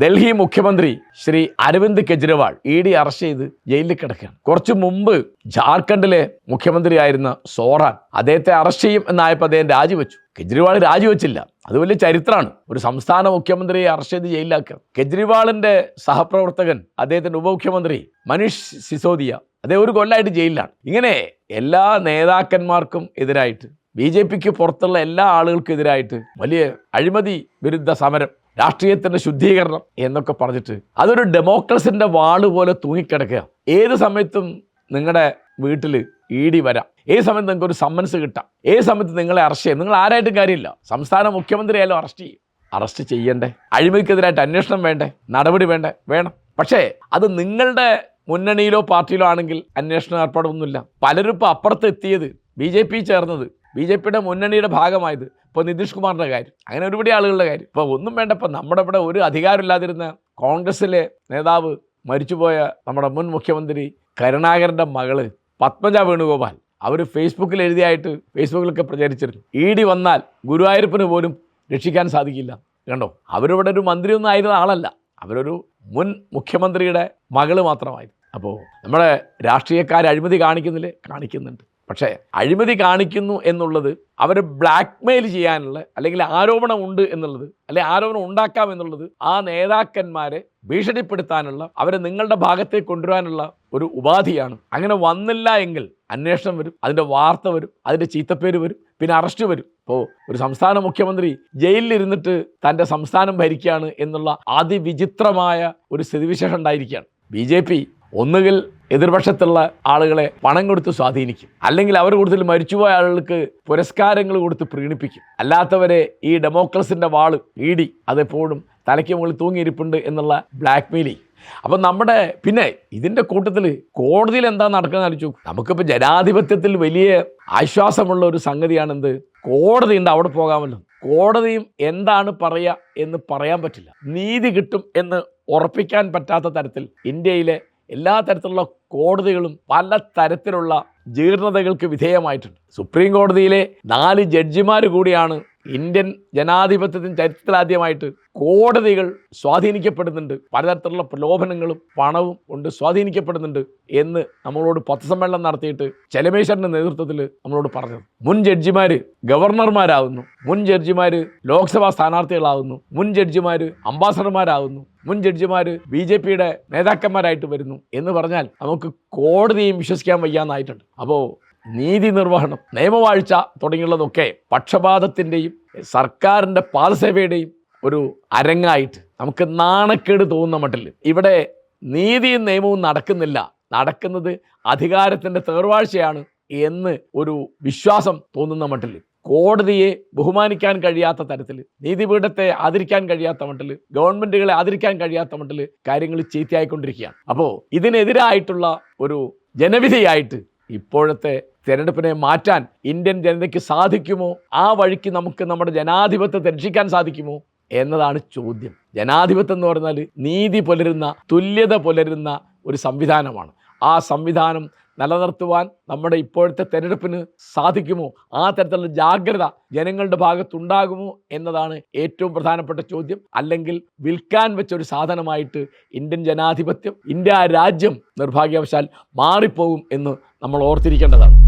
ഡൽഹി മുഖ്യമന്ത്രി Shri Arvind Kejriwal E D arrest ചെയ്ത് ജയിലിൽ കിടക്കുകയാണ്. കുറച്ചു മുമ്പ് ജാർഖണ്ഡിലെ മുഖ്യമന്ത്രിയായിരുന്ന സോറാൻ അദ്ദേഹത്തെ അറസ്റ്റ് ചെയ്യും എന്നായപ്പോൾ അദ്ദേഹം രാജിവെച്ചു. കെജ്രിവാൾ രാജിവെച്ചില്ല. അത് വലിയ ചരിത്രമാണ്. ഒരു സംസ്ഥാന മുഖ്യമന്ത്രിയെ അറസ്റ്റ് ചെയ്ത് ജയിലിലാക്കുക. കെജ്രിവാളിന്റെ സഹപ്രവർത്തകൻ അദ്ദേഹത്തിന്റെ ഉപമുഖ്യമന്ത്രി മനീഷ് സിസോദിയ അദ്ദേഹം ഒരു കൊല്ലമായിട്ട് ജയിലിലാണ്. ഇങ്ങനെ എല്ലാ നേതാക്കന്മാർക്കും എതിരായിട്ട് ബി ജെ പിക്ക് പുറത്തുള്ള എല്ലാ ആളുകൾക്കെതിരായിട്ട് വലിയ അഴിമതി വിരുദ്ധ സമരം രാഷ്ട്രീയത്തിന്റെ ശുദ്ധീകരണം എന്നൊക്കെ പറഞ്ഞിട്ട് അതൊരു ഡെമോക്രസിന്റെ വാൾ പോലെ തൂങ്ങിക്കിടക്കുക ഏത് സമയത്തും നിങ്ങളുടെ വീട്ടിൽ ഇ ഡി വരാം. ഏത് സമയത്ത് നിങ്ങൾക്ക് ഒരു സമ്മൻസ് കിട്ടാം. ഏത് സമയത്ത് നിങ്ങളെ അറസ്റ്റ് ചെയ്യാം. നിങ്ങൾ ആരായിട്ടും കാര്യമില്ല. സംസ്ഥാന മുഖ്യമന്ത്രിയായാലും അറസ്റ്റ് ചെയ്യും. അറസ്റ്റ് ചെയ്യണ്ടേ? അഴിമതിക്കെതിരായിട്ട് അന്വേഷണം വേണ്ടേ? നടപടി വേണ്ടേ? വേണം. പക്ഷേ അത് നിങ്ങളുടെ മുന്നണിയിലോ പാർട്ടിയിലോ ആണെങ്കിൽ അന്വേഷണം ഏർപ്പാടൊന്നുമില്ല. പലരും ഇപ്പോൾ അപ്പുറത്ത് എത്തിയത് ബി ജെ പി ചേർന്നത് ബി ജെ പിയുടെ മുന്നണിയുടെ ഭാഗമായത് ഇപ്പോൾ നിതീഷ് കുമാറിന്റെ കാര്യം. അങ്ങനെ ഒരുപാട് ആളുകളുടെ കാര്യം. ഇപ്പോൾ ഒന്നും വേണ്ട ഇപ്പം നമ്മുടെ ഇവിടെ ഒരു അധികാരമില്ലാതിരുന്ന കോൺഗ്രസിലെ നേതാവ് മരിച്ചുപോയ നമ്മുടെ മുൻ മുഖ്യമന്ത്രി കരുണാകരന്റെ മകൾ പത്മജ വേണുഗോപാൽ. അവർ ഫേസ്ബുക്കിൽ എഴുതിയായിട്ട് ഫേസ്ബുക്കിലൊക്കെ പ്രചരിച്ചിരുന്നു. ഇ ഡി വന്നാൽ ഗുരുവായൂരപ്പന് പോലും രക്ഷിക്കാൻ സാധിക്കില്ല. കണ്ടോ? അവരിവിടെ ഒരു മന്ത്രിയൊന്നും ആയിരുന്ന ആളല്ല. അവരൊരു മുൻ മുഖ്യമന്ത്രിയുടെ മകൾ മാത്രമായിരുന്നു. അപ്പോൾ നമ്മുടെ രാഷ്ട്രീയക്കാർ അഴിമതി കാണിക്കുന്നില്ലേ കാണിക്കുന്നുണ്ട്. പക്ഷേ അഴിമതി കാണിക്കുന്നു എന്നുള്ളത് അവരെ ബ്ലാക്ക്മെയിൽ ചെയ്യാനുള്ള അല്ലെങ്കിൽ ആരോപണം ഉണ്ട് എന്നുള്ളത് അല്ലെങ്കിൽ ആരോപണം ഉണ്ടാക്കാം എന്നുള്ളത് ആ നേതാക്കന്മാരെ ഭീഷണിപ്പെടുത്താനുള്ള അവരെ നിങ്ങളുടെ ഭാഗത്തേക്ക് കൊണ്ടുവരാനുള്ള ഒരു ഉപാധിയാണ്. അങ്ങനെ വന്നില്ല എങ്കിൽ അന്വേഷണം വരും അതിന്റെ വാർത്ത വരും അതിന്റെ ചീത്തപ്പേര് വരും പിന്നെ അറസ്റ്റ് വരും. ഇപ്പോൾ ഒരു സംസ്ഥാന മുഖ്യമന്ത്രി ജയിലിലിരുന്നിട്ട് തന്റെ സംസ്ഥാനം ഭരിക്കുകയാണ് എന്നുള്ള അതിവിചിത്രമായ ഒരു സ്ഥിതിവിശേഷം ഉണ്ടായിരിക്കുകയാണ്. ബി ജെ പി ഒന്നുകിൽ എതിർപക്ഷത്തുള്ള ആളുകളെ പണം കൊടുത്ത് സ്വാധീനിക്കും. അല്ലെങ്കിൽ അവർ കൂടുതൽ മരിച്ചുപോയ ആളുകൾക്ക് പുരസ്കാരങ്ങൾ കൊടുത്ത് പ്രീണിപ്പിക്കും. അല്ലാത്തവരെ ഈ ഡെമോക്രസിന്റെ വാൾ ഈടി അതെപ്പോഴും തലയ്ക്ക് മുകളിൽ തൂങ്ങിയിരിപ്പുണ്ട് എന്നുള്ള ബ്ലാക്ക് മെയിലിംഗ് അപ്പം നമ്മുടെ പിന്നെ ഇതിന്റെ കൂട്ടത്തിൽ കോടതിയിൽ എന്താ നടക്കുന്നത് ആലോചിച്ചു നമുക്കിപ്പോൾ ജനാധിപത്യത്തിൽ വലിയ ആശ്വാസമുള്ള ഒരു സംഗതിയാണെന്ത്? കോടതി ഉണ്ട് അവിടെ പോകാമല്ലോ? കോടതിയും എന്താണ് പറയുക എന്ന് പറയാൻ പറ്റില്ല. നീതി കിട്ടും എന്ന് ഉറപ്പിക്കാൻ പറ്റാത്ത തരത്തിൽ ഇന്ത്യയിലെ എല്ലാ തരത്തിലുള്ള കോടതികളും പല തരത്തിലുള്ള ജീർണതകൾക്ക് വിധേയമായിട്ടുണ്ട്. സുപ്രീം കോടതിയിലെ നാല് ജഡ്ജിമാർ കൂടിയാണ് ഇന്ത്യൻ ജനാധിപത്യത്തിന് ചരിത്രത്തിലാദ്യമായിട്ട് കോടതികൾ സ്വാധീനിക്കപ്പെടുന്നുണ്ട്. പലതരത്തിലുള്ള പ്രലോഭനങ്ങളും പണവും കൊണ്ട് സ്വാധീനിക്കപ്പെടുന്നുണ്ട് എന്ന് നമ്മളോട് പത്രസമ്മേളനം നടത്തിയിട്ട് ചെലമേശ്വരന്റെ നേതൃത്വത്തിൽ നമ്മളോട് പറഞ്ഞത്. മുൻ ജഡ്ജിമാർ ഗവർണർമാരാകുന്നു മുൻ ജഡ്ജിമാർ ലോക്സഭാ സ്ഥാനാർത്ഥികളാകുന്നു മുൻ ജഡ്ജിമാർ അംബാസഡർമാരാകുന്നു മുൻ ജഡ്ജിമാർ ബി ജെ പിയുടെ നേതാക്കന്മാരായിട്ട് വരുന്നു എന്ന് പറഞ്ഞാൽ നമുക്ക് കോടതിയും വിശ്വസിക്കാൻ വയ്യാന്നായിട്ടുണ്ട്. അപ്പോൾ നീതി നിർവഹണം നിയമവാഴ്ച തുടങ്ങിയുള്ളതൊക്കെ പക്ഷപാതത്തിന്റെയും സർക്കാരിന്റെ പാദസേവയുടെയും ഒരു അരങ്ങായിട്ട് നമുക്ക് നാണക്കേട് തോന്നുന്ന മട്ടിൽ ഇവിടെ നീതിയും നിയമവും നടക്കുന്നില്ല. നടക്കുന്നത് അധികാരത്തിന്റെ തേർവാഴ്ചയാണ് എന്ന് ഒരു വിശ്വാസം തോന്നുന്ന മട്ടിൽ കോടതിയെ ബഹുമാനിക്കാൻ കഴിയാത്ത തരത്തിൽ നീതിപീഠത്തെ ആദരിക്കാൻ കഴിയാത്ത മട്ടിൽ ഗവൺമെന്റുകളെ ആദരിക്കാൻ കഴിയാത്ത മട്ടിൽ കാര്യങ്ങൾ ചീത്തയായിക്കൊണ്ടിരിക്കുകയാണ്. അപ്പോൾ ഇതിനെതിരായിട്ടുള്ള ഒരു ജനവിധിയായിട്ട് ഇപ്പോഴത്തെ തിരഞ്ഞെടുപ്പിനെ മാറ്റാൻ ഇന്ത്യൻ ജനതയ്ക്ക് സാധിക്കുമോ? ആ വഴിക്ക് നമുക്ക് നമ്മുടെ ജനാധിപത്യത്തെ രക്ഷിക്കാൻ സാധിക്കുമോ? എന്നതാണ് ചോദ്യം. ജനാധിപത്യം എന്ന് പറഞ്ഞാൽ നീതി പുലരുന്ന തുല്യത പുലരുന്ന ഒരു സംവിധാനമാണ്. ആ സംവിധാനം നിലനിർത്തുവാൻ നമ്മുടെ ഇപ്പോഴത്തെ തെരഞ്ഞെടുപ്പിന് സാധിക്കുമോ? ആ തരത്തിലുള്ള ജാഗ്രത ജനങ്ങളുടെ ഭാഗത്തുണ്ടാകുമോ എന്നതാണ് ഏറ്റവും പ്രധാനപ്പെട്ട ചോദ്യം. അല്ലെങ്കിൽ വിൽക്കാൻ വെച്ചൊരു സാധനമായിട്ട് ഇന്ത്യൻ ജനാധിപത്യം ഇന്ത്യ രാജ്യം നിർഭാഗ്യവശാൽ മാറിപ്പോകും എന്ന് നമ്മൾ ഓർത്തിരിക്കേണ്ടതാണ്.